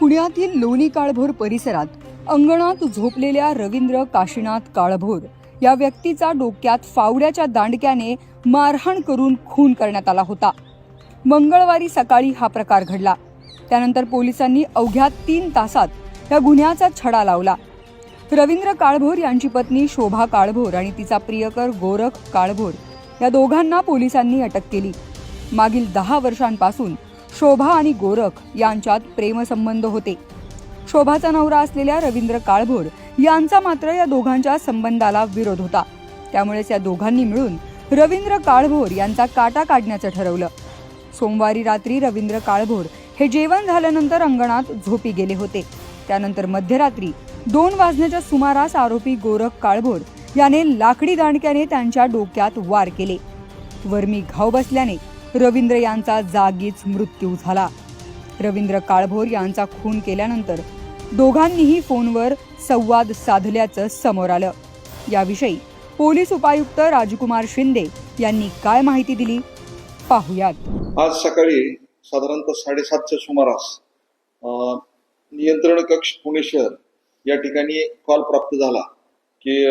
पुण्यातील लोणी काळभोर परिसरात अंगणात झोपलेल्या रवींद्र काशीनाथ काळभोर या व्यक्तीचा डोक्यात फावड्याच्या दांडक्याने मारहाण करून खून करण्यात आला होता. मंगळवारी सकाळी हा प्रकार घडला. त्यानंतर पोलिसांनी अवघ्या तीन तासात या गुन्ह्याचा छडा लावला. रवींद्र काळभोर यांची पत्नी शोभा काळभोर आणि तिचा प्रियकर गोरख काळभोर या दोघांना पोलिसांनी अटक केली. मागील दहा वर्षांपासून शोभा आणि गोरख यांच्यात प्रेमसंबंध होते. शोभाचा नवरा असलेल्या रवींद्र काळभोर यांचा मात्र या दोघांच्या संबंधाला विरोध होता. त्यामुळेच या दोघांनी मिळून रवींद्र काळभोर यांचा काटा काढण्याचं ठरवलं. सोमवारी रात्री रवींद्र काळभोर हे जेवण झाल्यानंतर अंगणात झोपी गेले होते. त्यानंतर मध्यरात्री दोन वाजण्याच्या सुमारास आरोपी गोरख काळभोर याने लाकडी दांडक्याने त्यांच्या डोक्यात वार केले. वर्मी घाव बसल्याने रवींद्र यांचा जागीच मृत्यू झाला. रवींद्र काळभोर यांचा खून केल्यानंतर दोघांनीही फोनवर संवाद साधल्याचं समोर आलं. याविषयी पोलीस उपायुक्त राजकुमार शिंदे यांनी काय माहिती दिली? पाहुयात. आज सकाळी साधारणतः साडेसातच्या सुमारास नियंत्रण कक्ष पुणे शहर या ठिकाणी कॉल प्राप्त झाला की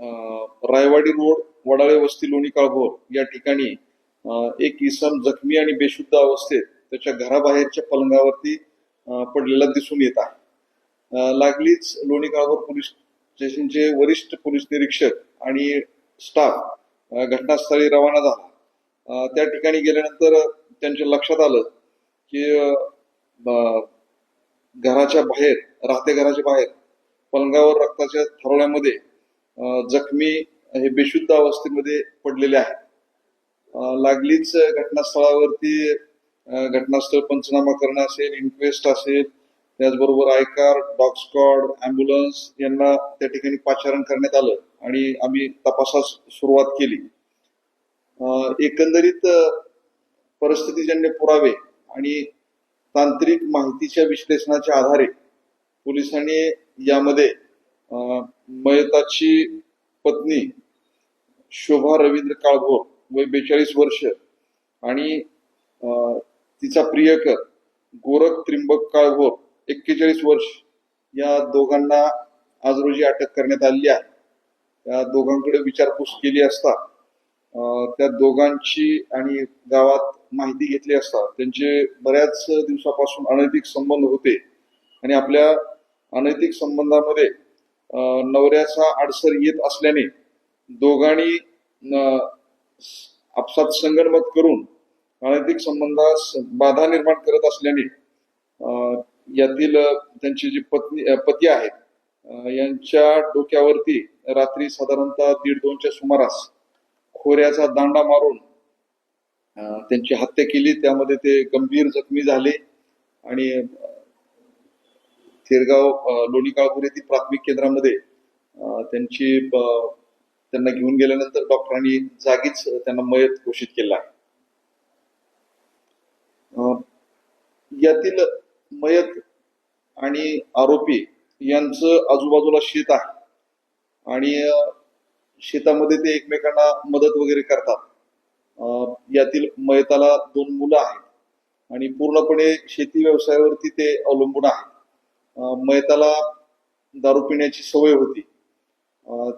रायवाडी रोड वडाळे वस्ती लोणी काळभोर या ठिकाणी एक इसम जखमी आणि बेशुद्ध अवस्थेत त्याच्या घराबाहेरच्या पलंगावरती पडलेला दिसून येत आहे. लागलीच लोणी काळभोर पोलीस स्टेशनचे वरिष्ठ पोलीस निरीक्षक आणि स्टाफ घटनास्थळी रवाना झाला. त्या ठिकाणी गेल्यानंतर त्यांच्या लक्षात आलं की घराच्या बाहेर राहते घराच्या बाहेर पलंगावर रक्ताच्या थरोळ्यामध्ये जखमी हे बेशुद्ध अवस्थेमध्ये पडलेले आहेत. लागलीच घटनास्थळावरती घटनास्थळ पंचनामा करणं असेल इन्क्वेस्ट असेल त्याचबरोबर आयकार डॉग स्कॉड अँब्युलन्स यांना त्या ठिकाणी पाचारण करण्यात आलं आणि आम्ही तपासास सुरुवात केली. एकंदरीत परिस्थितीजन्य पुरावे आणि तांत्रिक माहितीच्या विश्लेषणाच्या आधारे पोलिसांनी यामध्ये मयताची पत्नी शोभा रवींद्र काळभोर वय बेचाळीस वर्ष आणि तिचा प्रियकर गोरख त्रिंबक काळभोर एक्केचाळीस वर्ष. या दोघांना आज रोजी अटक करण्यात आलेली आहे. त्या दोघांकडे विचारपूस केली असता त्या दोघांची आणि गावात माहिती घेतली असता त्यांचे बऱ्याच दिवसापासून अनैतिक संबंध होते आणि आपल्या अनैतिक संबंधामध्ये नवऱ्याचा अडसर येत असल्याने दोघांनी आपसात संगणमत करून राजनैतिक संबंधास बाधा निर्माण करत असल्याने यातील त्यांची जी पत्नी पती आहेत यांच्या डोक्यावरती रात्री साधारणतः दीड दोनच्या सुमारास खोऱ्याचा दांडा मारून त्यांची हत्या केली. त्यामध्ये ते गंभीर जखमी झाले आणि थेरगाव लोणी काळपूर येथील प्राथमिक केंद्रामध्ये त्यांची त्यांना घेऊन गेल्यानंतर डॉक्टरांनी जागीच त्यांना मयत घोषित केला आहे. यातील मयत आणि आरोपी यांचं आजूबाजूला शेत आहे. आणि शेतामध्ये ते एकमेकांना मदत वगैरे करतात. यातील मयताला दोन मुलं आहेत. आणि पूर्णपणे शेती व्यवसायावरती ते अवलंबून आहे मयताला दारू पिण्याची सवय होती.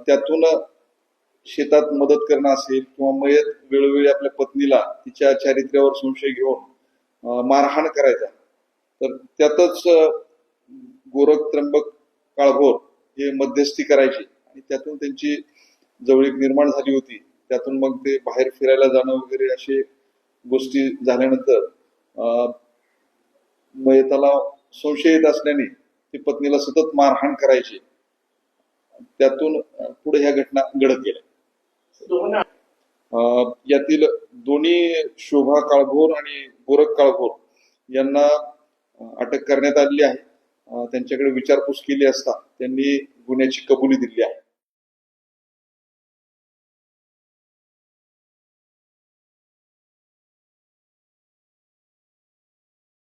त्यातून शेतात मदत करणं असेल किंवा मयत वेळोवेळी आपल्या पत्नीला तिच्या चारित्र्यावर संशय घेऊन मारहाण करायचा. तर त्यातच गोरख त्र्यंबक काळभोर हे मध्यस्थी करायचे आणि त्यातून त्यांची जवळीक निर्माण झाली होती. त्यातून मग ते बाहेर फिरायला जाणं वगैरे असे गोष्टी झाल्यानंतर मयताला संशय येत असल्याने ती पत्नीला सतत मारहाण करायची. त्यातून पुढे ह्या घटना घडत गेल्या. यातील दोन्ही शोभा काळभोर आणि गोरख काळभोर यांना अटक करण्यात आलेली आहे. त्यांच्याकडे विचारपूस केली असता त्यांनी गुन्ह्याची कबुली दिली आहे.